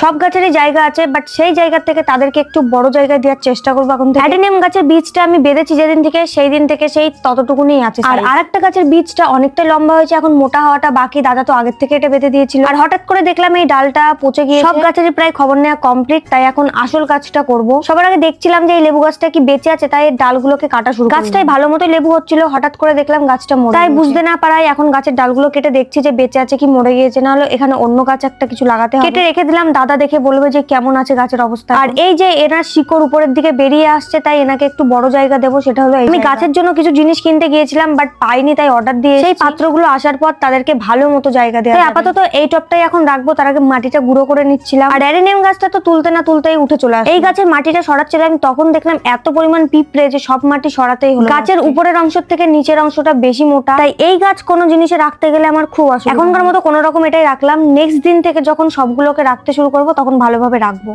সব গাছেরই জায়গা আছে বাট সেই জায়গা থেকে তাদেরকে একটু বড় জায়গায় দেওয়ার চেষ্টা করব এখন অ্যাডেনিয়াম গাছের বীজটা আমি বেঁধেছি যেদিন থেকে সেই দিন থেকে সেই ততটুকুনি আছে। আর আরেকটা গাছের বীজটা অনেকটা লম্বা হয়েছে এখন মোটা হওয়াটা বাকি দাদা তো আগের থেকে এটা বেঁধে দিয়েছিল। আর হঠাৎ করে দেখলাম এই ডালটা পচে গিয়ে সব গাছেরই প্রায় খবর নেওয়া কমপ্লিট তাই এখন আসল কাজটা করব। সবার আগে দেখছিলাম যে এই লেবু গাছটা কি বেঁচে আছে তাই এর ডালগুলোকে কাটা শুরু গাছটাই ভালো মতো লেবু হচ্ছিল হঠাৎ করে দেখলাম গাছটা মরে তাই বুঝতে না পারায় এখন গাছের ডালগুলো কেটে দেখছি যে বেঁচে আছে কি মরে গিয়েছে না হলে এখানে অন্য গাছ একটা কিছু লাগাতে হবে। কেটে রেখে দিলাম দাদা দেখে বলবে যে কেমন আছে গাছের অবস্থা আর এই যে এনার শিকড় উপরের দিকে বেরিয়ে আসছে তাই এনাকে একটু বড় জায়গা দেবো সেটা হলো আমি গাছের জন্য কিছু জিনিস কিনতে গিয়েছিলাম বাট পাইনি তাই অর্ডার দিয়ে সেই পাত্রগুলো আসার পর তাদেরকে ভালো মতো জায়গা দেওয়া আপাতত এই টপটাই এখন রাখব তার আগে মাটিটা গুঁড়ো করে নিচ্ছিলাম। আর অ্যারেনিয়াম গাছটা তো তুলতে না তুলতেই উঠে চলে আসে এই গাছের মাটিটা সরাচ্ছিলাম তখন দেখলাম এত পরিমাণ পিঁপড়ে যে সব মাটি সরাতেই হলো। গাছের উপরের অংশ থেকে নিচের অংশটা বেশি মোটা। তাই এই গাছ কোনো জিনিসে রাখতে গেলে আমার খুব অসুবিধা এখনকার মতো কোনো রকম এটাই রাখলাম। নেক্সট দিন থেকে যখন সবগুলোকে রাখতে শুরু করব তখন ভালোভাবে রাখব।